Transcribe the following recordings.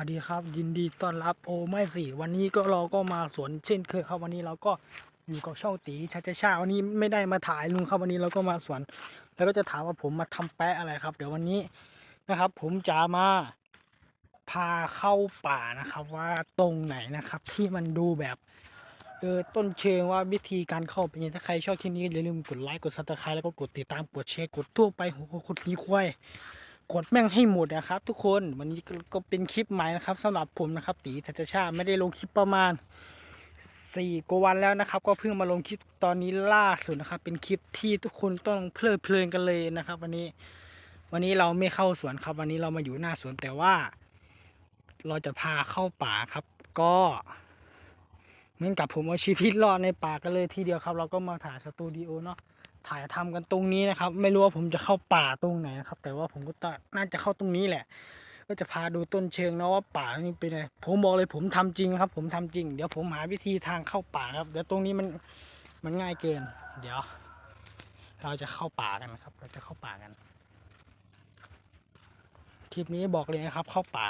วัสดีครับ ยินดีต้อนรับโอไม่สิวันนี้ก็เราก็มาสวนเช่นเคยครับวันนี้เราก็อยู่กับช่องตีชาชาชาวันนี้ไม่ได้มาถ่ายลุงครับวันนี้เราก็มาสวน แล้วก็จะถามว่าผมมาทำแปะอะไรครับ เดี๋ยววันนี้นะครับ ผมจะมาพาเข้าป่านะครับ ว่าตรงไหนนะครับ ที่มันดูแบบเออต้นเชิงว่าวิธีการเข้าเป็นยังไงถ้าใครชอบคลิปนี้อย่าลืมกดไลค์กดซับสไครต์แล้วก็กดติดตามกดแชร์กดทั่วไปหัวข้อคุดนี้ควาย กดแม่งให้หมดนะครับทุกคนวันนี้ก็เป็นคลิปใหม่นะครับสำหรับผมนะครับตีชัชชาไม่ได้ลงคลิปประมาณสี่กว่าวันแล้วนะครับ ก็เพิ่งมาลงคลิปตอนนี้ล่าสุดนะครับ เป็นคลิปที่ทุกคนต้องเพลิดเพลินกันเลยนะครับ วันนี้วันนี้เราไม่เข้าสวนครับ วันนี้เรามาอยู่หน้าสวนแต่ว่า เราจะพาเข้าป่าครับ ก็เหมือนกับผมเอาชีวิตรอดในป่ากันเลยทีเดียวครับ เราก็มาถ่ายสตูดิโอเนาะ ถ่ายทำกันตรงนี้นะครับ ไม่รู้ว่าผมจะเข้าป่าตรงไหนนะครับ แต่ว่าผมก็ต้งน่าจะเข้าตรงนี้แหละ ก็จะพาดูต้นเชิงนะว่าป่านี่เป็นไงผมบอกเลยผมทำจริงครับ ผมทำจริง เดี๋ยวผมหาวิธีทางเข้าป่าครับ เดี๋ยวตรงนี้มันมันง่ายเกิน เดี๋ยว เราจะเข้าป่ากันนะครับ เราจะเข้าป่ากันคลิปนี้บอกเลยนะครับ เข้าป่า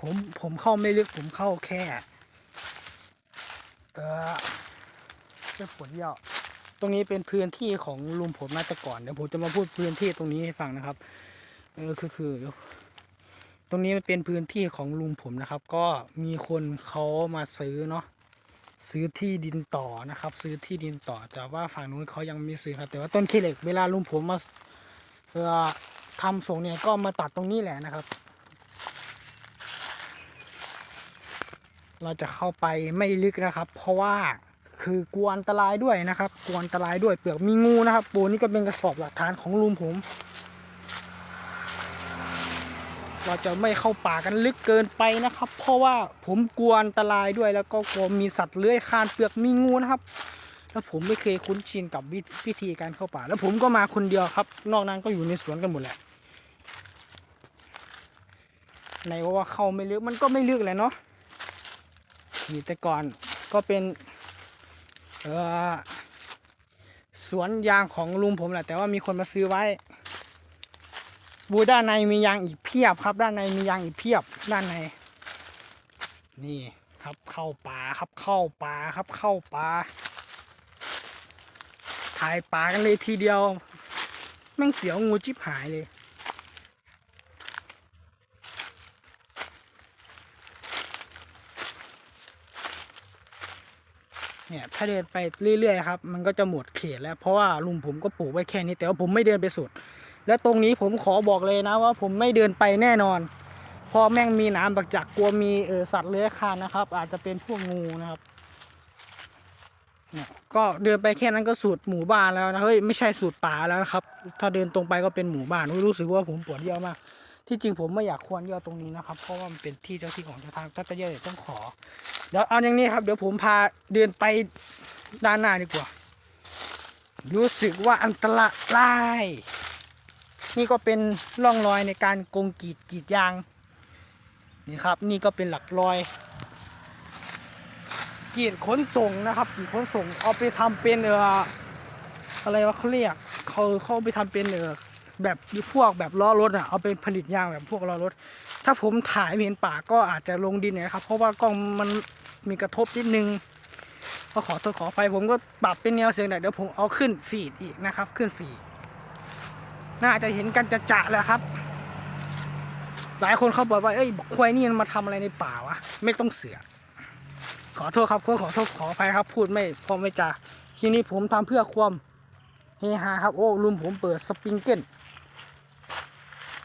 ผมผมเข้าไม่ลึกผมเข้าแค่ เออ เจะปวดเยี่ยวตรงนี้เป็นพื้นที่ของลุงผมมาแต่ก่อนเดี๋ยวผมจะมาพูดพื้นที่ตรงนี้ให้ฟังนะครับเออคือคือ ตรงนี้มันเป็นพื้นที่ของลุงผมนะครับ ก็มีคนเขามาซื้อเนาะซื้อที่ดินต่อนะครับ ซื้อที่ดินต่อ แต่ว่าฝั่งนู้นเขายังไม่ซื้อครับ แต่ว่าต้นขี้เหล็กเวลาลุงผมมาเอ่อทำส่งเนี่ยก็มาตัดตรงนี้แหละนะครับ เราจะเข้าไปไม่ลึกนะครับ เพราะว่า คือกลัวอันตรายด้วยนะครับ กลัวอันตรายด้วยเปลือกมีงูนะครับปูนี่ก็เป็นกระสอบหลักฐานของลุงผมเราจะไม่เข้าป่ากันลึกเกินไปนะครับ เพราะว่าผมกลัวอันตรายด้วยแล้วก็กลัวมีสัตว์เลื้อยคลานเปลือกมีงูนะครับแล้วผมไม่เคยคุ้นชินกับวิวิธีการเข้าป่า แล้วผมก็มาคนเดียวครับ นอกนั้นก็อยู่ในสวนกันหมดแหละในว่าเข้าไม่ลึกมันก็ไม่ลึกเลยเนาะนี่แต่ก่อนก็เป็น เออสวนยางของลุงผมแหละแต่ว่ามีคนมาซื้อไว้ บูด้านในมียางอีกเพียบครับ ด้านในมียางอีกเพียบ ด้านใน นี่ครับเข้าป่าครับเข้าป่าครับเข้าป่าถ่ายป่ากันเลยทีเดียวแม่งเสียวงูจิบหายเลย เนี่ยถ้าเดินไปเรื่อยๆครับมันก็จะหมดเขตแล้วเพราะว่าลุงผมก็ปลูกไว้แค่นี้ แต่ว่าผมไม่เดินไปสุด และตรงนี้ผมขอบอกเลยนะว่าผมไม่เดินไปแน่นอนเพราะแม่งมีหน้ำบักจักกลัวมีเออสัตว์เลื้อยคลานนะครับ อาจจะเป็นพวกงูนะครับเนี่ยก็เดินไปแค่นั้นก็สูตรหมู่บ้านแล้วนะเฮ้ยไม่ใช่สูตรป่าแล้วนะครับ ถ้าเดินตรงไปก็เป็นหมู่บ้านรู้สึกว่าผมปวดเยี่ยวมาก ที่จริงผมไม่อยากควรเยี่ยวตรงนี้นะครับ เพราะว่ามันเป็นที่เจ้าที่ของเจ้าทางถ้าจะเยี่ยวเดี๋ยวต้องขอ เดี๋ยวเอาอย่างนี้ครับ เดี๋ยวผมพาเดินไปด้านหน้าดีกว่า รู้สึกว่าอันตรายนี่ก็เป็นร่องรอยในการกงกีดกีดยางนี่ครับ นี่ก็เป็นหลักรอยกีดขนส่งนะครับกีดขนส่งเอาไปทำเป็นเอออะไรวะเขาเรียกเขาเขาเอาไปทำเป็นเออ แบบพวกแบบล้อรถอะเอาไปผลิตยางแบบพวกล้อรถ ถ้าผมถ่ายเห็นป่าก็อาจจะลงดินนะครับ เพราะว่ากล้องมันมีกระทบนิดนึงก็ขอโทษขอไฟผมก็ปรับเป็นแนวเสียงหน่อยเดี๋ยวผมเอาขึ้นฟีดอีกนะครับ ขึ้นฟีดน่าจะเห็นกันจะจะแล้วครับ หลายคนเขาบอกว่าเอ้ยควายนี่มันมาทำอะไรในป่าวะไม่ต้องเสือขอโทษครับขอขอโทษขอไฟครับ พูดไม่พอไม่จาทีนี้ผมทำเพื่อความเฮฮาครับ โอ้ลุมผมเปิดสปริงเกิล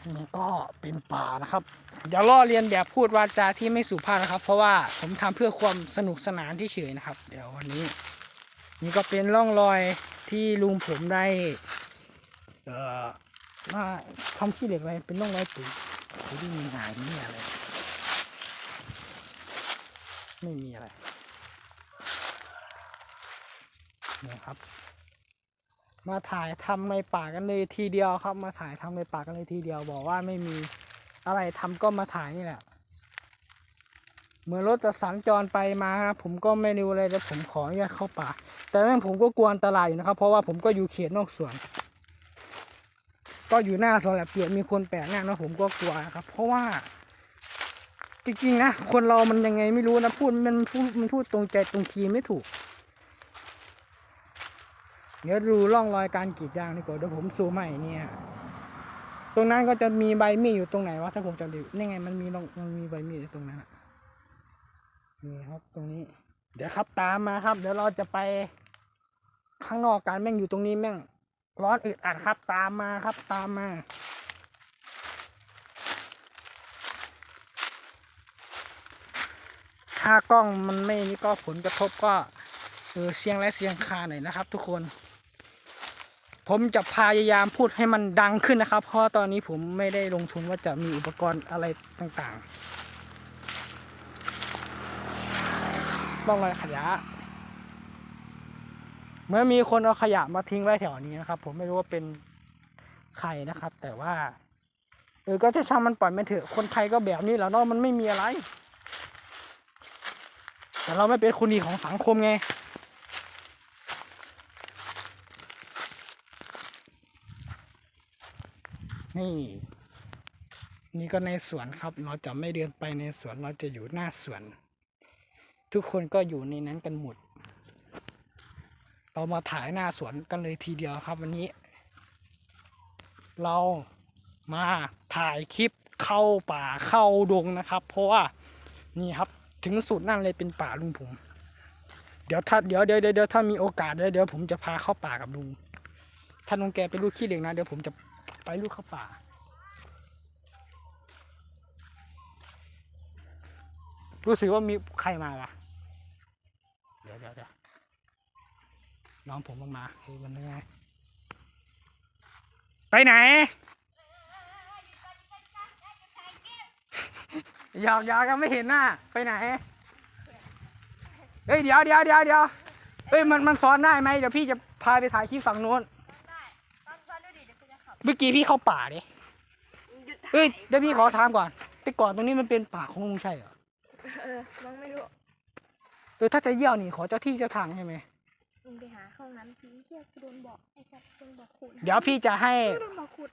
นี่ก็เป็นป่านะครับเดี๋ยวล่อเรียนแบบพูดวาจาที่ไม่สุภาพนะครับ เพราะว่าผมทำเพื่อความสนุกสนานที่เฉยนะครับ เดี๋ยววันนี้ นี่ก็เป็นร่องรอยที่ลุงผมได้ เอ่อว่าทำขี้เหล็กอะไรเป็นร่องรอยปุ๋ยปุ๋ยที่มีหายนี่อะไรไม่มีอะไรเนี่ยครับ มาถ่ายทำในป่ากันเลยทีเดียวครับ มาถ่ายทำในป่ากันเลยทีเดียว บอกว่าไม่มีอะไรทำก็มาถ่ายนี่แหละ เหมือนรถจะสัญจรไปมาครับผมก็ไม่รู้เลยแต่ผมขออนุญาตเข้าป่า แต่แม่งผมก็กลัวอันตรายอยู่นะครับ เพราะว่าผมก็อยู่เขตนอกสวน ก็อยู่หน้าสวนแลบเปียกมีคนแปลกหน้านะผมก็กลัวนะครับ เพราะว่า จริงๆนะคนเรามันยังไงไม่รู้นะพูดมันพูดมันพูดตรงใจตรงคีไม่ถูก เดี๋ยวดูร่องรอยการกรีดยางดีกว่าเดี๋ยวผมซูมให้เนี่ย ตรงนั้นก็จะมีใบมีดอยู่ตรงไหนวะถ้าผมจำได้นี่ไงมันมีร่องมันมีใบมีดอยู่ตรงนั้นนี่ครับตรงนี้ เดี๋ยวครับตามมาครับ เดี๋ยวเราจะไปข้างนอกการแม่งอยู่ตรงนี้แม่ง ร้อนอึดอัดครับตามมาครับตามมาถ้ากล้องมันไม่นี่ก็ผลกระทบก็เออเสียงและเสียงคาหน่อยนะครับทุกคน ผมจะพยายามพูดให้มันดังขึ้นนะครับ เพราะตอนนี้ผมไม่ได้ลงทุนว่าจะมีอุปกรณ์อะไรต่างๆต้องรอยขยะ เมื่อมีคนเอาขยะมาทิ้งไว้แถวนี้นะครับ ผมไม่รู้ว่าเป็นใครนะครับ แต่ว่าเออก็จะช่างมันปล่อยมันเถอะคนไทยก็แบบนี้แหล้วเนาะมันไม่มีอะไร แต่เราไม่เป็นคนดีของสังคมไง นี่ นี่ก็ในสวนครับ เราจะไม่เดินไปในสวนเราจะอยู่หน้าสวน ทุกคนก็อยู่ในนั้นกันหมด เรามาถ่ายหน้าสวนกันเลยทีเดียวครับวันนี้ เรามาถ่ายคลิปเข้าป่าเข้าดงนะครับ เพราะว่านี่ครับถึงสุดนั่นเลยเป็นป่าลุงผม เดี๋ยวถ้าเดี๋ยวเดี๋ยวเดี๋ยวถ้ามีโอกาสเดี๋ยวเดี๋ยวผมจะพาเข้าป่ากับลุงถ้าลุงแกไปลูกขี้เหล็กนะเดี๋ยวผมจะ ไปลูกเข้าป่า รู้สึกว่ามีใครมาล่ะ เดี๋ยวเดี๋ยวเดี๋ยวน้องผมมันมาเฮ้ยมันยังไงไปไหนหยอกหยอกกันไม่เห็นหน้า ไปไหน เฮ้ยเดี๋ยวเดี๋ยวเดี๋ยวเดี๋ยวเฮ้ยมันมันซ้อนได้ไหมเดี๋ยวพี่จะพาไปถ่ายคลิปฝั่งนู้น เมื่อกี้พี่เข้าป่าดิหยุดเฮ้ยเดี๋ยวพี่ขอถามก่อน แต่ก่อนตรงนี้มันเป็นป่าของลุงใช่เหรอเออน้องไม่รู้เออถ้าจะเยี่ยวนี่ขอเจ้าที่เจ้าทางใช่ไหมมึงไปหาห้องน้ำทีเที่ยกูโดนบอกไอ้สัตว์โดนบอกขุดเดี๋ยวพี่จะให้โดนบอกขุด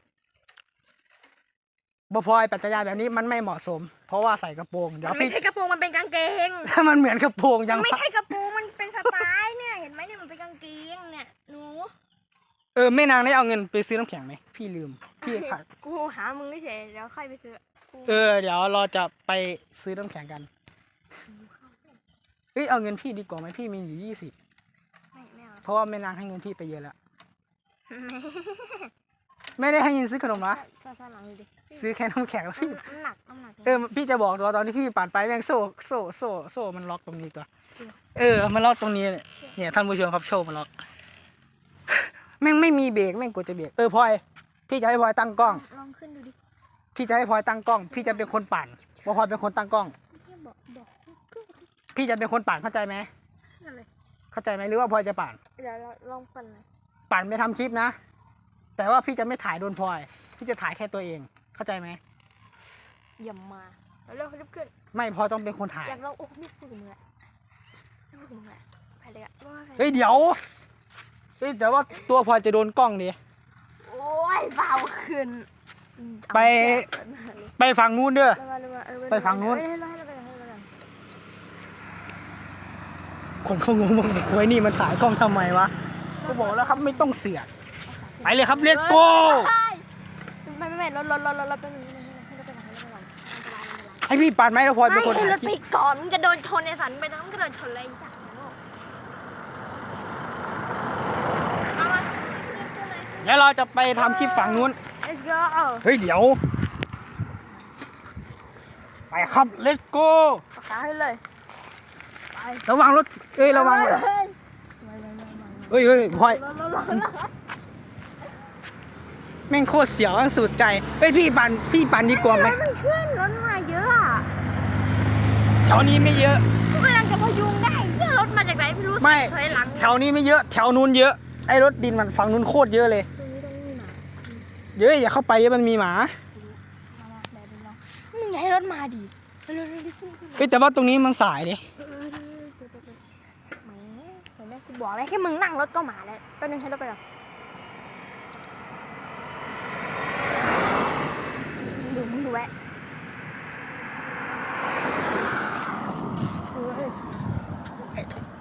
บพลอยปัจจัยแบบนี้มันไม่เหมาะสม เพราะว่าใส่กระโปรงเดี๋ยมัวนไม่พี่ ใช่กระโปรงมันเป็นกางเกง ถ้ามันเหมือนกระโปรงมัยันงไม่วะใช่กระโปรงมันเป็นสไตล์เนี่ย เห็นไหมเนี่ยมันเป็นกางเกงเนี่ยหนูเออแม่นางได้เอาเงินไปซื้อน้ำแข็งไหมพี่ลืมพี่ขาดกูหามึงเฉยๆแล้วค่อยไปซื้อกูเออเดี๋ยวเราจะไปซื้อน้ำแข็งกันเอ้ยเอาเงินพี่ดีกว่าไหมพี่มีอยู่ยี่สิบไม่ไม่เอาเพราะว่าแม่นางให้เงินพี่ไปเยอะแล้วไม่ได้ให้เงินซื้อขนมนะซาซาหลังดูดิซื้อแค่น้ำแข็งแล้วพี่น้ำหนักน้ำหนักเออพี่จะบอกตัวตอนที่พี่ปั่นไปแม่งโซ่โซ่โซ่โซ่มันล็อกตรงนี้ตัวจริงเหรอเออมันล็อกตรงนี้เนี่ยเนี่ยท่านผู้ชมครับโชว์มันล็อก แม่งไม่มีเบรกแม่งกดจะเบรกเออพลอยพี่จะให้พลอยตั้งกล้อง ลองขึ้นดูดิพี่จะให้พลอยตั้งกล้อง พี่จะเป็นคนปั่นว่าพลอยเป็นคนตั้งกล้องเที่ยบอกบอกขึ้นพี่จะเป็นคนปั่นเข้าใจไหมกันเลยเข้าใจไหมหรือว่าพลอยจะปั่น เดี๋ยวเราลองปั่นเลยปั่นไปทำคลิปนะ แต่ว่าพี่จะไม่ถ่ายโดนพลอย พี่จะถ่ายแค่ตัวเอง เข้าใจไหมอย่ามาแล้วเร็วรีบขึ้น ไม่พลอยต้องเป็นคนถ่าย อยากลองโอ้นี่พูดกับมึงแหละนี่พูดกับมึงแหละไปเลยอะว่าไงเฮ้ยเดี๋ยว เฮ้ยแต่ว่าตัวพลอยจะโดนกล้องดิโอ้ยเบาขึ้นอืมเอาไปแค่นั้นเลยไปฝั่งนู้นเด้อเร็วๆเร็วๆเออไปฝั่งนู้นเร็วๆเร็วๆเร็วๆเร็วๆเร็วคนเขางงว่าเด็กไว้นี่มันถ่ายกล้องทำไมวะก็บอกแล้วครับไม่ต้องเสือกๆไปเลยครับ Let's เ go ไม่ไม่ไม่รถรถรถรถรถเป็นงให้รถไปก่อนให้รถไปก่อนอันตรายอันตรายให้พี่ปั่นไหมแล้วพลอยเป็นคนไม่ให้ถ่ายรถคลิไปปก่อนมึงจะโดนชนไอ้สันไปต้องกระโดดชนเลยไอ้สัตว์เนี่ยลูกเอามา ขึ้นเลยเดี๋ยวเราจะไปทำคลิปฝั่งนู้น Let's go เฮ้ย เดี๋ยว ไปครับ let's go ปากกาให้เลย ไประวังรถ เอ้ยระวังเฮ้ยเฮ้ยเฮ้ยพลอยรถรถรถรถแม่งโคตรเสียวแม่งสุดใจเฮ้ยพี่ปั่นพี่ปั่นดีกว่าไหมมันขึ้นรถมาเยอะอะแถวนี้ไม่เยอะ กูกำลังจะพยุงได้เนี่ยรถมาจากไหนไม่รู้ไม่ ถอยหลัง แถวนี้ไม่เยอะ แถวนู้นเยอะ ไอ้รถดินมันฝั่งนู้นโคตรเยอะเลย ตรงนี้ตรงนี้หนาเยอะอย่าเข้าไปเยอะมันมีหมามามาแบบนี้มามึงอย่าให้รถมาดิเร็วๆเร็วๆขึ้นขึ้นเฮ้ยแต่ว่าตรงนี้มันสายดิเออเออเออเดี๋ยวเดี๋ยวเดี๋ยวแหมเห็นไหมกูบอกแล้วแค่มึงนั่งรถก็หมาแล้วแป๊บนึงให้รถไปก่อนแวะเออเอ้ย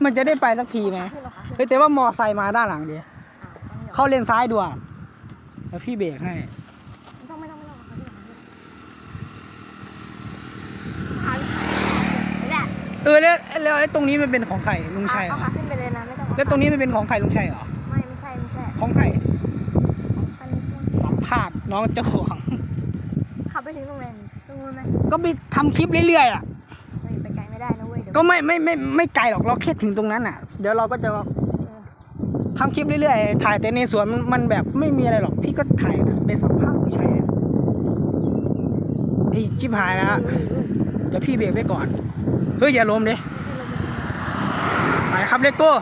มันจะได้ไปสักทีไหมขึ้นเหรอคะเฮ้ยแต่ว่ามอไซค์มาด้านหลังเดียวอะต้องเข้าเลนซ้ายด่วนแล้วพี่เบรกให้ไม่ต้องไม่ต้องไม่ต้องไม่ต้องขาขึ้นแหละเออแล้วแล้วไอ้ตรงนี้มันเป็นของใครลุงชัยเหรเอาอขาขึ้นไปเลยนะไม่ต้องเอาแล้วตรงนี้มันเป็นของใครลุงชัยเหรอไม่ไม่ใช่ไม่ใช่ของใครอันนี้คุณสัมภาษณ์น้องเจ้าของ ขับไปถึงตรงไหนตรงนู้นไหมก็ไปทำคลิปเรื่อยๆอะไม่ไปไกลไม่ได้นะเว้ยเดี๋ยว ก็ไม่ไม่ไม่ไม่ไกลหรอกเราแค่ถึงตรงนั้นอะ เดี๋ยวเราก็จะเออทำคลิปเรื่อยๆ ถ่ายแต่ในสวนมันมันแบบไม่มีอะไรหรอก พี่ก็ถ่ายไปสัมภาษณ์ลุงชัยอะไอ้ชิบหายแล้วเดี๋ยวพี่เบรกไว้ก่อน เฮ้ยอย่าล้มดิไปครับเลโก้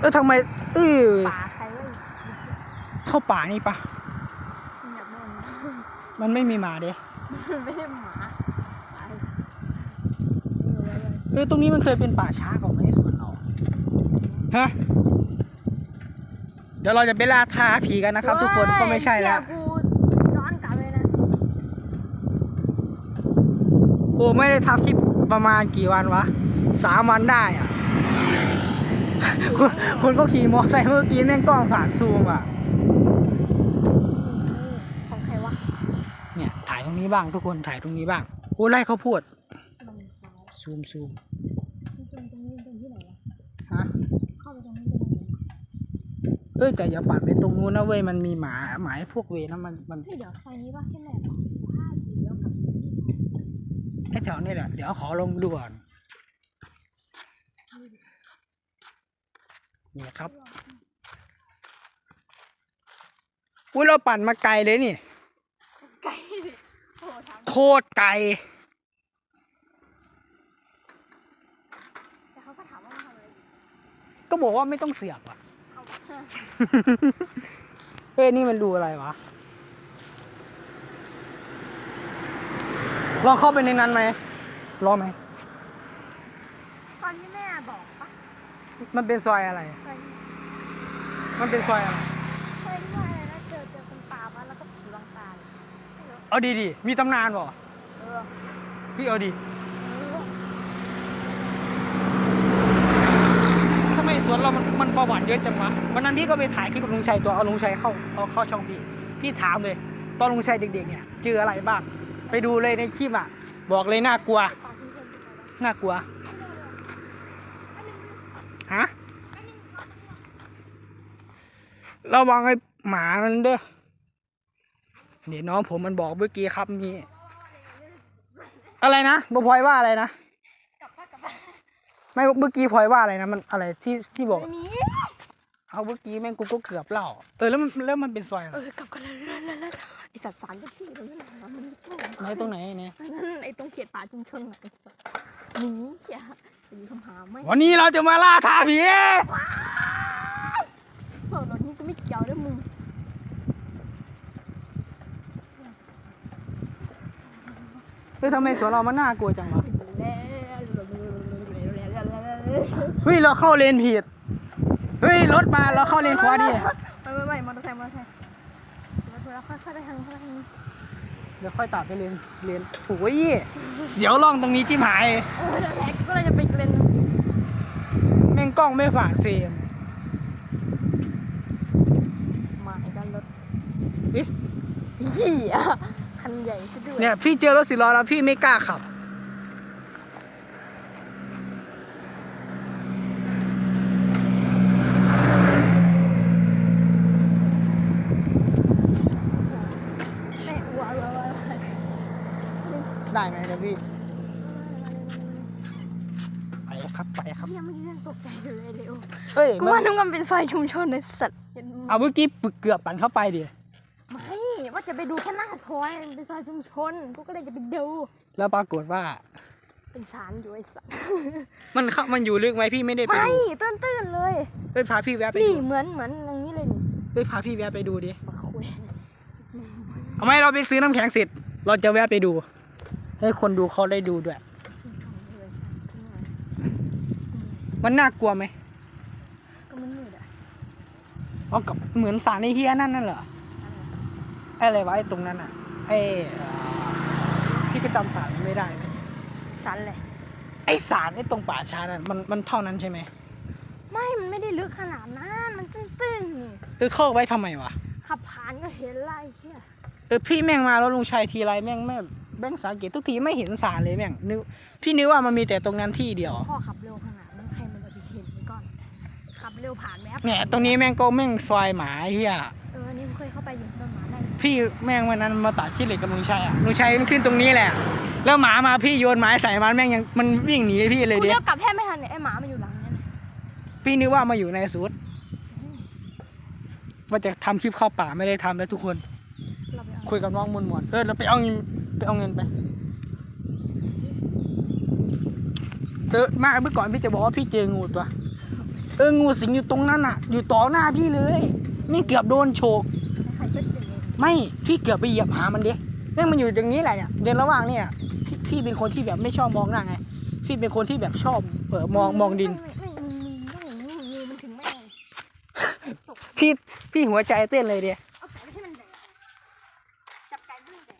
เออทำไมเออป่าใครเว้ยเข้าป่านี่ปะอยากโดนมันไม่มีหมาเด้ไม่ได้หมาไป เออตรงนี้มันเคยเป็นป่าช้าของไม่ใช่สวนเราฮะเดี๋ยวเราจะไปล่าท้าผีกันนะครับ ทุกคนก็ไม่ใช่แล้วเหี้ยกูย้อนกลับเลยนะโอ้ไม่ได้ทำคลิปประมาณกี่วันวะสามวันได้อะคนคนก็ขี่มอเตอร์ไซค์เมื่อกี้แม่งกล้องผ่านซูมอะของใครวะเนี่ยถ่ายตรงนี้บ้างทุกคนถ่ายตรงนี้บ้างโอ้ไล่เขาพูดมัน ซ้ายซูมซูมตรงตรงนี้ตรงที่ไหนวะฮะเข้าไปตรงนี้ตรงไหนวะเอ้ยแต่อย่าปัดไปตรงนู้นนะเว้ยมันมีหมาหมาไอ้พวกเวรนะมันมันเฮ้ยเดี๋ยวใส่นี้ป่ะใช่ไหมวะห้าทีเดียวกับแค่แถวนี้แหละเดี๋ยวขอลงดูก่อนนี่ครับอุ้ยเราปั่นมาไกลเลยนี่ ไก่ดิโอ้ทางโคตรไกล แต่เขาก็ถามว่ามาทำอะไรอยู่ ก็บอกว่าไม่ต้องเสียบอะเอาเฮ้ยนี่มันดูอะไรวะ ลองเข้าไปในนั้นไหมรอไหม ซอยที่แม่บอกปะมันเป็นซอยอะไร ซอยมันเป็นซอยอะไร ซอยที่ว่าอะไรนะเจอเจอคนป่ามาแล้วก็ผีบางตาเลยไม่รู้เอาดีดีๆมีตำนานบ่เออ พี่เอาดี เออ ทำไม สวนเรามันมันประวัติเยอะจังวะวันนั้นพี่ก็ไปถ่ายคลิปกับลุงชัยตัวเอาลุงชัยเข้าเอาเข้าช่องพี่พี่ถามเลย ตอนลุงชัยเด็ก ๆ เนี่ยเจออะไรบ้างไปดูเลยในคลิปอะ บอกเลยน่ากลัวน่ากลัวฮะระวังไอ้หมามันเด้อนี่น้องผมมันบอกเมื่อกี้ครับมีอะไรนะบอพลอยว่าอะไรนะ กลับบ้านกลับบ้าน ไม่เมื่อกี้พลอยว่าอะไรนะมันอะไรที่ที่บอก ไม่มีเอาเมื่อกี้แม่งกูก็เกือบเล่าเออแล้วมันแล้วมันเป็นซอยอะไรเออกลับกันแล้วแล้วแล้วแล้วไอสัตว์สารก็ที่ตรงนั้นนะมันไม่ถูกไหนตรงไหนเนี่ยนั่นไอตรงเขตป่าชุมชนน่ะไอ้สัตว์หนีอย่าอย่ามีคำหาไม่วันนี้เราจะมาล่าท้าผีส่วนรถนี้ก็ไม่เกี่ยวด้วยมึงเฮ้ยทำไมสวนเรามันน่ากลัวจังวะแล้ว เฮ้ย เราเข้าเลนผิด เฮ้ย รถมาเราเข้าเลนขวาดิไม่ไม่ไม่มอเตอร์ไซค์มอเตอร์ไซค์มาเถอะแล้วค่อยๆไปทางค่อยๆทางนี้เดี๋ยวค่อยตัดไปเลนเลนโอ้ยเสียวล่องตรงนี้จิ้มหายเออแล้วแท็กก็เลยจะไปเกรนแม่งกล้องไม่ผ่านเฟรมหมายกันรถเอ๊ะเหี้ยคันใหญ่ซะด้วยเนี่ยพี่เจอรถสิล้อแล้วพี่ไม่กล้าขับ แม่อ้วนเลย ได้ไหมเดี๋ยวพี่ ไปครับไปครับ ยังไม่ได้ตกใจเลย เร็วเฮ้ยกูมันว่านึกว่ามันเป็นซอยชุมชนในสัตว์เอาเมื่อกี้ปึกเกือบปั่นเข้าไปดิไม่ว่าจะไปดูแค่หน้าซอยมันเป็นซอยชุมชนกูก็เลยจะไปดู แล้วปรากฏว่า เป็นสารอยู่ไอ้สัตว์มันเข้ามันอยู่ลึกไหมพี่ไม่ได้ไปไม่ดูตื้นๆเลยเฮ้ยพาพี่แวะไปนี่ดูเหมือนเหมือนอย่างนี้เลยนี่เฮ้ยพาพี่แวะไปดูดิมาคุยเอาไหมเราไปซื้อน้ำแข็งเสร็จ เราจะแวะไปดู ให้คนดูเขาได้ดูด้วย มันน่ากลัวไหมก็มันมืดอะ เอากับเหมือนสารไอเฮียนั่นนั่นเหรอไอ้อะไรวะไอ้ตรงนั้นอะไออ้เอ่อพี่ก็จำสารไม่ได้ สันเลย ไอ้สารไอ้ตรงป่าช้านั่นมันมันเท่านั้นใช่ไหมไม่ มันไม่ได้ลึกขนาดนั้น มันตื้นๆนี่เออเข้าไว้ทำไมวะขับผ่านก็เห็นไล่เชี่ยเออพี่แม่งมาแล้วลุงชัยทีไรแม่งแม่งแม่งสังเกตทุกทีไม่เห็นสารเลยแม่งนึกพี่นึกว่ามันมีแต่ตรงนั้นที่เดียว พ่อขับเร็วขนาด ขับเร็วผ่านแมพเนี่ย ตรงนี้แม่งก็แม่งซอยหมาไอ้เฮียเอออันนี้ผมเคยเข้าไปอยู่ต้นหมาได้พี่แม่งวันนั้นมาตัดชิ้นเหล็กกับลุงชัยอะลุงชัยมันขึ้นตรงนี้แหละ แล้วหมามาพี่โยนไม้ใส่มันแม่งยังมันวิ่งหนีพี่เลยกูเดีเรียยกกลับแทบไม่ทันเนี่ยไอหมามันอยู่หลังเนี่ยนะพี่นึกว่ามาอยู่ในสุดว่าจะทำคลิปเข้าป่าไม่ได้ทำแล้วทุกคน เราไปเอาคุยกับน้องมวลมวลเออเราไปเอาเงินไปเอาเงินไปเออมาเมื่อก่อนพี่จะบอกว่าพี่เจองูตัว เอองูสิงอยู่ตรงนั้นอะ อยู่ต่อหน้าพี่เลยนี่เกือบโดนโฉกไม่พี่เกือบไปเหยียบหามันดิแม่งมันอยู่ตรงนี้แหละเนี่ยเดินระหว่างเนี่ยพี่พี่เป็นคนที่แบบไม่ชอบมองหน้าไง พี่เป็นคนที่แบบชอบเออมองมองดิน พี่พี่หัวใจเต้นเลยเดีย เอาไก่ไปให้มันแดกจับไก่ให้มันแดก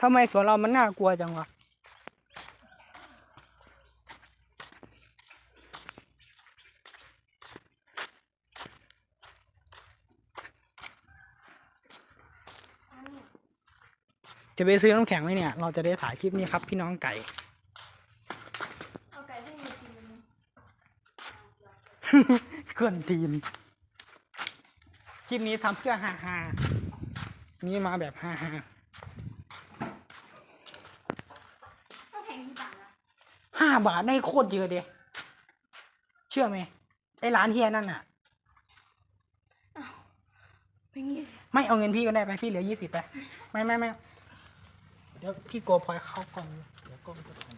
ทำไมสวนเรามันน่ากลัวจังวะจะไปซื้อน้ำแข็งไหมเนี่ย เราจะได้ถ่ายคลิปนี้ครับพี่น้องไก่ เอาไก่ให้มันกินมันเคลื่อนทีม คลิปนี้ทำเพื่อฮาฮานี่มาแบบฮาฮา ต้องแข่งกี่บาทนะ ห้าบาทได้โคตรเยอะเดียเชื่อไหมไอ้ร้านเฮียนั่นน่ะ เป็นงี้ไม่เอาเงินพี่ก็ได้ไปพี่เหลือยี่สิบไป ไม่ไม่ไม่เดี๋ยวพี่โกพลอยเข้ากล้องเดี๋ยวกล้องจะถ่าย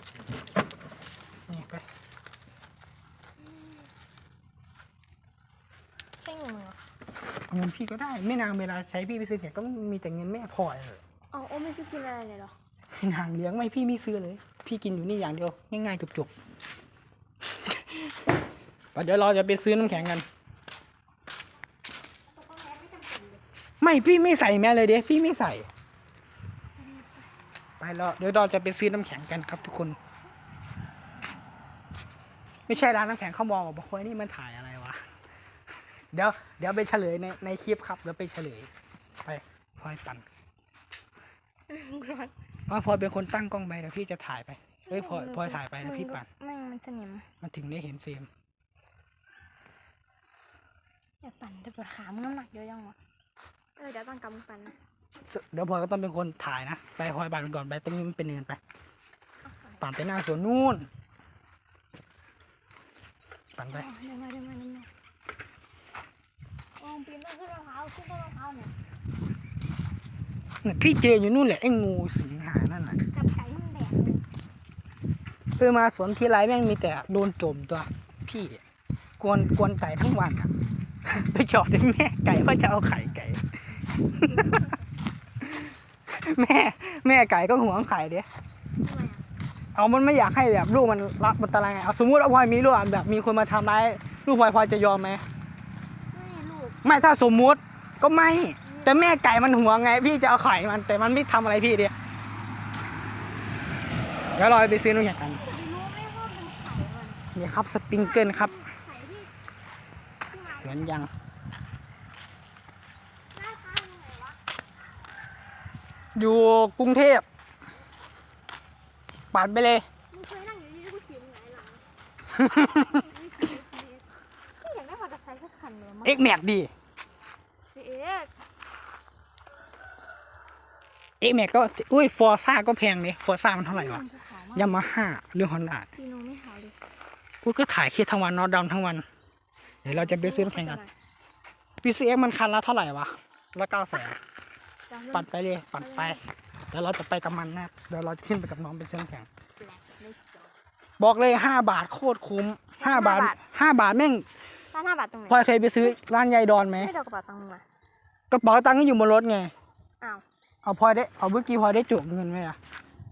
นี่ไป ใช่งูเหรอเอาเงินพี่ก็ได้ ไม่นานเวลาใช้พี่ไปซื้อแขกก็มีแต่เงินแม่พลอยเลยอ๋อโอ้ไม่ซื้อกินอะไรเลยเหรอ ห้นางเลี้ยงไม่พี่ไม่ซื้อเลย พี่กินอยู่นี่อย่างเดียว ง่ายๆจบๆเดี๋ยวเราจะไปซื้อน้ำแข็งกัน ไม่พี่ไม่ใส่แม่เลยเด้พี่ไม่ใส่ ไปแล้วเดี๋ยวเราจะไปซื้อน้ำแข็งกันครับทุกคน ไม่ใช่ร้านน้ำแข็งเขามองบอกว่านี่มันถ่ายอะไรวะเดี๋ยวเดี๋ยวไปเฉลยในในคลิปครับเดี๋ยวไปเฉลยไปพลอยปั่นร้อน ว่าพลอยเป็นคนตั้งกล้องไปเดี๋ยวพี่จะถ่ายไปเอ้ยพลอยพลอยถ่ายไปแล้วพี่ปั่นแม่งมันสนิม มันถึงได้เห็นเฟรมอยากปั่นแต่ปวดขามึงน้ำหนักเยอะยังวะเออเดี๋ยวต้องกำปั่นนะเดี๋ยวพลอยก็ต้องเป็นคนถ่ายนะ ไปพลอยปั่นก่อนไปตรงนี้มันเป็นเนินไป ปั่นไปหน้าสวนนู่น ปั่นไปอ๋อเดี๋ยวมาเดี๋ยวมาเดี๋ยวมาลองปีนต้นขึ้นมะพร้าวขึ้นต้นมะพร้าวเนี่ยเนี่ย พี่เจออยู่นู่นแหละไอ้งูสิงหานั่นน่ะจับไก่ให้มันแดกเลยเออมาสวนทีไรแม่งมีแต่โดนโจมตัว พี่กวนกวนไก่ทั้งวันอะไปจอบถึงแม่ไก่ว่าจะเอาไข่ไก่ แม่ แม่ไก่ก็หวงไข่เด้ทำไมอะเอามันไม่อยากให้แบบลูกมันรับมันตารางไงเอาสมมติว่าพลอยมีลูกอะแบบมีคนมาทำร้ายลูกพลอยพลอยจะยอมไหมไม่ลูก ไม่ถ้าสมมุติก็ไม่ แต่แม่ไก่มันหวงไง พี่จะเอาไข่มัน แต่มันไม่ทำอะไรพี่เดียวเดี๋ยวเราไปซื้อน้ำแข็งกันแต่รู้ไหมว่าเป็นไข่มันนี่ครับสปริงเกิลครับไข่ที่ที่มาสวนยางหน้าตาเป็นไงวะอยู่กรุงเทพปัดไปเลย มึงเคยนั่งอยู่ที่กูเขียนไงหลังพี่อยากได้มอเตอร์ไซค์สักคันเลยมั้งเอ็กแม็กดีสิเอ็ก เอ็กแม็กก็อุ้ยฟอร์ซ่าก็แพงเลยฟอร์ซ่ามันเท่าไหร่วะภูเขามากยามาฮ่าหรือฮอนด้าพี่โนไม่ขาวเลยกูก็ถ่ายคลิปทั้งวันเนอะดำทั้งวัน เดี๋ยวเราจะไปซื้อน้ำแข็งกัน PCX มันคันละเท่าไหร่วะละเก้าแสนปัดไปเลยปัดไปเดี๋ยวเราจะไปกับมันนะเดี๋ยวเราจะขึ้นไปกับน้องไปซื้อน้ำแข็งบอกเลยห้าบาทโคตรคุ้มห้าบาทห้าบาทแม่งร้านห้าบาทตรงไหนพลอยเคยไปซื้อร้านยายดอนไหมไม่เดากระเป๋าตังค์มึงมากระเป๋าตังค์ก็อยู่บนรถไงอ้าว เอาพลอยได้เอาเมื่อกี้พลอยได้จุกเงินไหมอะ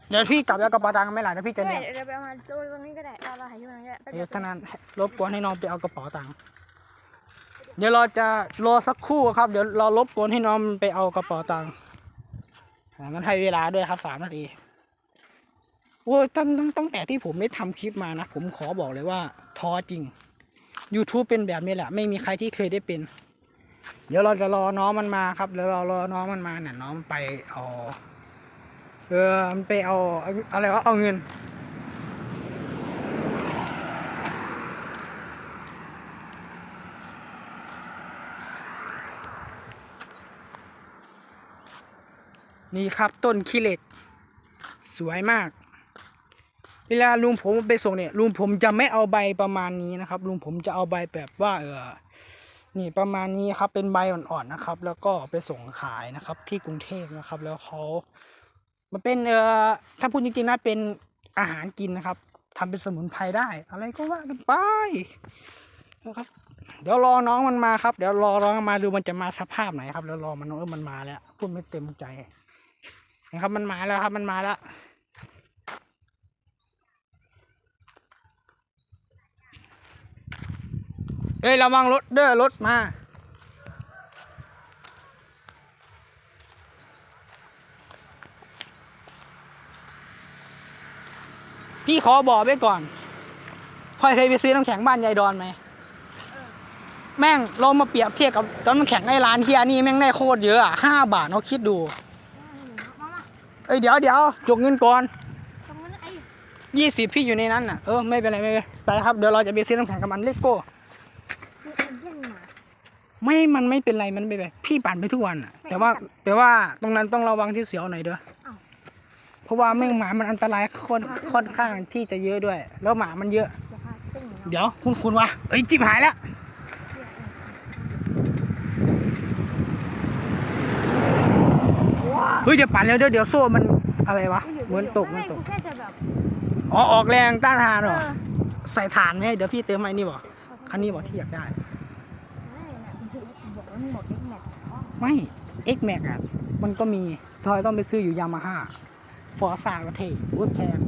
เดี๋ยวพี่กลับแล้วกระเป๋าตังค์ไม่หล่ะเดี๋ยวพี่จะไม่เรียกเดี๋ยวไปเอามาดูตรงนี้ก็ได้เราเราหายอยู่ตรงนี้ก็ได้แป๊บเดี๋เดียยววท่านั้นรบกวนให้น้องไปเอากระเป๋าตังค์เดี๋ยวเราจะรอสักครู่ครับ เดี๋ยวเรารบกวนให้น้องไปเอากระเป๋าตังค์อ่ามันให้เวลาด้วยครับสามนาทีโอ้ยตั้งตั้งตั้งแต่ที่ผมได้ทำคลิปมานะ ผมขอบอกเลยว่าท้อจริง YouTube เป็นแบบนี้แหละ ไม่มีใครที่เคยได้เป็น เดี๋ยวเราจะรอน้องมันมาครับเดี๋ยวเรารอน้องมันมาเนี่ยน้องไปเอาเออมันไปเอาอะไรวะเอาเงิน นี่ครับต้นขี้เหล็ก สวยมาก เวลาลุงผมไปส่งเนี่ยลุงผมจะไม่เอาใบประมาณนี้นะครับลุงผมจะเอาใบแบบว่าเออ นี่ประมาณนี้ครับเป็นใบอ่อนๆนะครับ แล้วก็ไปส่งขายนะครับ ที่กรุงเทพนะครับ แล้วเขามันเป็นเออถ้าพูดจริงๆนะเป็นอาหารกินนะครับทำเป็นสมุนไพรได้ อะไรก็ว่ากันไปนะครับ เดี๋ยวรอน้องมันมาครับ เดี๋ยวรอน้องมันมาดูมันจะมาสภาพไหนครับ แล้วรอมันเออมันมาแล้วพูดไม่เต็มใจนะครับมันมาแล้วครับมันมาแล้ว เอ้ยระวังรถเด้อรถมาพี่ขอบอกไว้ก่อนพ่อยเคยไปซื้อน้ำแข็งบ้านยายดอนไหม แม่งเรามาเปรียบเทียบกับน้ำแข็งในร้านเทียนี่แม่งได้โคตรเยอะอะห้าบาทเขาคิดดูมามาเอ้ยเดี๋ยวเดี๋ยวจกเงินก่อนตรงนั้นไอ้ยี่สิบพี่อยู่ในนั้นน่ะ เออไม่เป็นไรไม่เป็นไรไปครับเดี๋ยวเราจะไปซื้อน้ำแข็งกับมันเลโก้ นี่ไอ้เหี้ยนี่หมาไม่มันไม่เป็นไรมันไม่เป็นไรพี่ปั่นไปทุกวันอะไม่แต่ว่าปั่นแต่ว่าตรงนั้นต้องระวังที่เสียวหน่อยเด้ออ้าวเพราะว่าแม่งหมามันอันตรายค่อนค่อนข้างที่จะเยอะด้วย แล้วหมามันเยอะอย่าพาเต้นอย่างเนาะเดี๋ยวคุณคุณวะเอ้ยจิบหายแล้วว้าเฮ้ยจะปั่นแล้วเดี๋ยวเดี๋ยวโซ่มันอะไรวะเหมือนตกไม่มันตกกูแค่จะแบบอ๋อออกแรงต้านทานเหรอเออใส่ฐานไหมเดี๋ยวพี่เติมให้นี่บอกคันนี้บอกที่อยากได้ไม่เนี่ยมัน ซื้อบอกว่ามันหมดเอ็กแม็กอ๋อไม่ X Max อะ มันก็มีทอยต้องไปซื้ออยู่ยามาฮ่าฟอร์ซ่าก็เท่วุ้ยแพง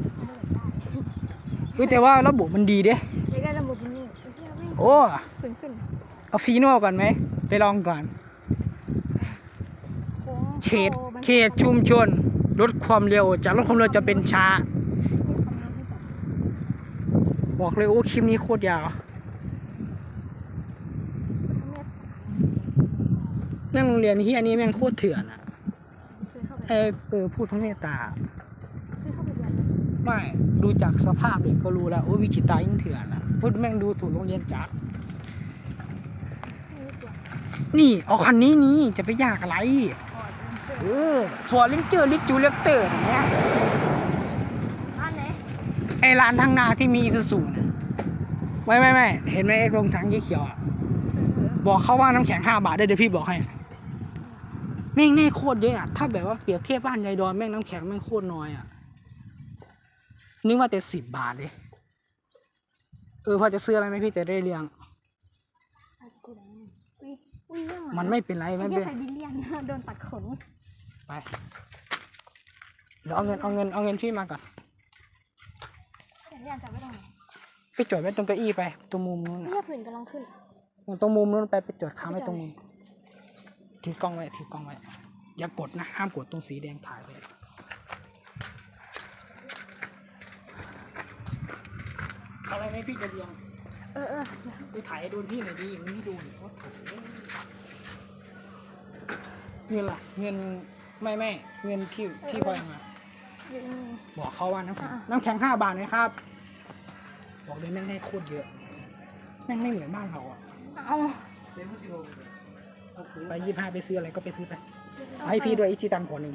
เฮ้ยแต่ว่าระบบมันดีเด้เด็กได้ระบบนี้ไอ้เหี้ยไม่โอ้ขึ้นขึ้นเอาฟีโน่ก่อนไหม ไปลองก่อนโค้งเขตโค้งเขตชุมชน ลดความเร็ว จากลดความเร็วจะเป็นช้า บอกเลยโอ้คลิปนี้โคตรยาว แม่งโรงเรียนที่อันนี้แม่งโคตรเถื่อนอะเคยเข้าไปเออเออพูดทั้งเมตตา เคยเข้าไปเรียนไม่ดูจากสภาพเด็กก็รู้แล้วโอ้วิจิตรายิ่งเถื่อนอะพูดแม่งดูถูกโรงเรียนจัดไม่รู้ตัวนี่เอาคันนี้นี่จะไปยากอะไรอ๋อเชื่อเออสวนลิงเจอร์ลิจูเลปเตอร์อย่างเงี้ยอันไหนไอร้านทางหนาที่มีอีซูซูนะไม่ไม่ไม่เห็นไหมไอ้ตรงทางเขียวๆอะบอกเขาว่าน้ำแข็งห้าบาทได้เดี๋ยวพี่บอกให้ แม่งแน่โคตรเยอะอะ ถ้าแบบว่าเปรียบเทียบบ้านยายดอนแม่งน้ำแข็งแม่งโคตรน้อยอะ นึกว่าแต่สิบบาทเลย เออพอจะซื้ออะไรไหมพี่จะได้เรียง อุ้ยอุ้ยเรื่องหมันไม่เป็นไรไอ้ไม่เหี้เป็ยนไซบีเรียนโดนตัดขนไป เดี๋ยวเอาเงินเอาเงินเอาเงินพี่มาก่อน ไซบีเรียนจับไว้ตรงไหนไปจอดไว้ตรงเก้าอี้ไปตรงมุมนู้นไอ้น่ะเหี้ยผื่นกำลังขึ้น ตรงมุมนู้นไปไปจอดค้างไว้ตรงมุม ถือกล้องไว้ถือกล้องไว้อย่ากดนะ ห้ามกดตรงสีแดงถ่ายไปเอาอะไรไหมพี่จะเรียงเออเออไปถ่ายให้โดนพี่หน่อยดิมึงไม่ดูนี่ว่าโถเงินล่ะ เงินไม่ไม่เงินที่ที่พลอยเอามาอยู่นี่บอกเขาว่าน้ำแข็งอะน้ำแข็งห้าบาทนะครับ บอกเลยแม่งได้โคตรเยอะ แม่งไม่เหมือนบ้านเราอะเอา ไปยี่ห้าไปซื้ออะไรก็ไปซื้อไปเอาให้พี่ด้วยอิชิตันขวดหนึ่ง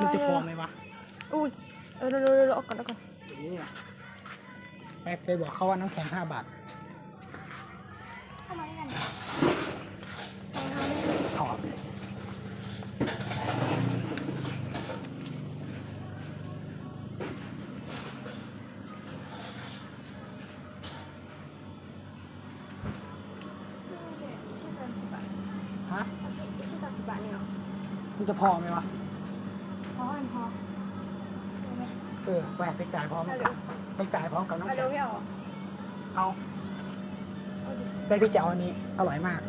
มันจะพอไหมวะอุ้ยเออเร็วเร็วเร็วเอาก่อนเอาก่อนไปไปบอกเขาว่าน้ำแข็งห้าบาท เข้ามาด้วยกัน ถอดฮะ ชื่อ สามสิบบาทเนี่ยเหรอมันจะพอไหมวะ พออันพอเออไปไปจ่ายพร้อมเอากัเร็นวไปจ่ายพร้อมกับน้ำเอาแข็เร็งวพี่เอาเอาเอาดิไปพี่จะเอาอันนี้ อร่อยมาก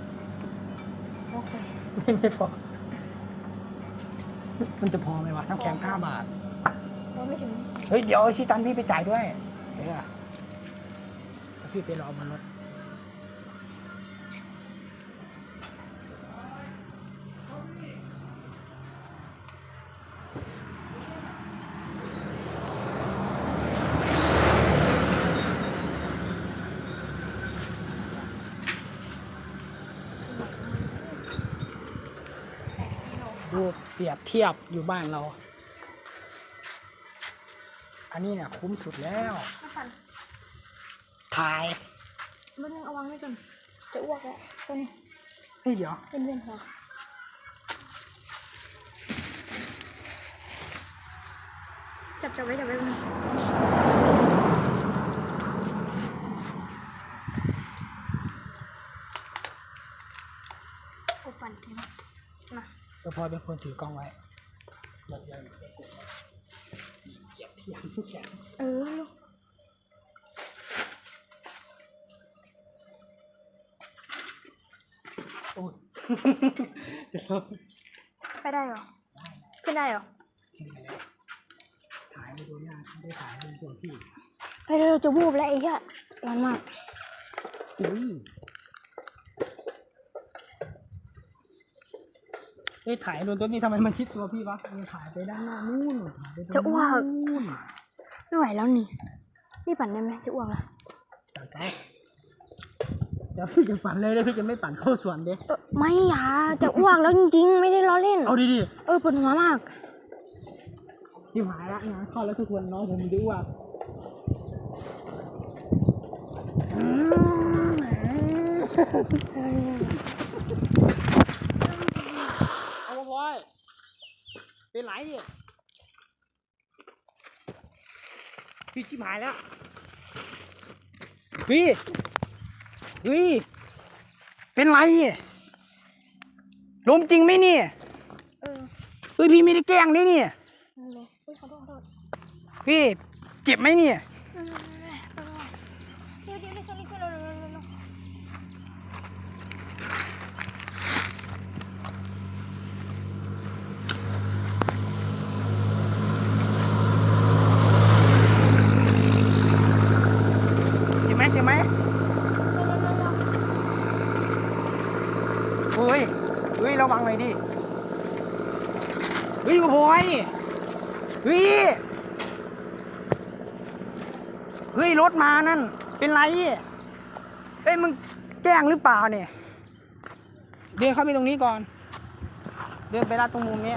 โอเคไม่ไม่พอ มันจะพอไหมวะ น้ำแข็งห้าบาท เราไม่ถึงเฮ้ย เดี๋ยวชิตันพี่ไปจ่ายด้วย เฮ้ยอะแล้วพี่ไปรอบนรถ ดู เปรียบเทียบอยู่บ้านเรา อันนี้เนี่ยคุ้มสุดแล้วน้ำปั่นถ่ายมันเอาวางไว้ก่อนจะอ้วกแล้วตัวนี้เฮ้ยเดี๋ยวเป็นเวียนหัวจับจับไว้จับไว้มันโอ้ปั่นจริงมา เออ พอเป็นคนถือกล้องไว้อย่าอย่าอย่ากดไว้เหยียบเทียมแขนเออลูกโอ้ยเดี๋ยวเราไปได้เหรอ ขึ้นได้เหรอขึ้นไปแล้วถ่ายไปดูหน้าไม่ได้ถ่ายเป็นตัวพี่ ไปเร็วจะวูบแล้วไอ้เหี้ยร้อนมาก อุ้ย เอ้ยถ่ายโดนตัวนี้ทำไมมันชิดตัวพี่วะมันถ่ายไปด้านหน้านู่นถ่ายไปตรงจะอ้วก นู่นไม่ไหวแล้วนี่นี่ปั่นได้ไหมจะอ้วกแล้วจัดไปเดี๋ยวพี่จะปั่นเลยเดี๋ยวพี่จะไม่ปั่นเข้าสวนเด้เออไม่อยาจะอ้วกแล้วจริงๆ ไม่ได้ล้อเล่น เอาดีเออปวดหัวมาก ๆที่หายละงานเข้าแล้วทุกคนน้องผมดูว่าเอาพลอยเป็นไรอะพี่ชิบหายแล้วพี่เฮ้ยเป็นไรอะลมจริงไหมเนี่ยเออเฮ้ยพี่ไม่ได้แกล้งด้วยเนี่ยนั่นเลยอุ้ยขอโทษขอโทษ พี่เจ็บไหมเนี่ย ไม่เป็นไรไม่เป็นไรเดี๋ยวเดี๋ยวเดี๋ยวรีบขึ้นเร็วเร็วเร็วเร็ว เจ็บไหมเจ็บไหม เร็วเร็วเร็ว เฮ้ยเฮ้ยระวัง หน่อยดิเฮ้ยกูพอยเฮ้ยเฮ้ยรถมานั่น เป็นไรเฮ้ยมึงแกล้งหรือเปล่าเนี่ย เดินเข้าไปตรงนี้ก่อน เดินไปลาดตรงมุมนี้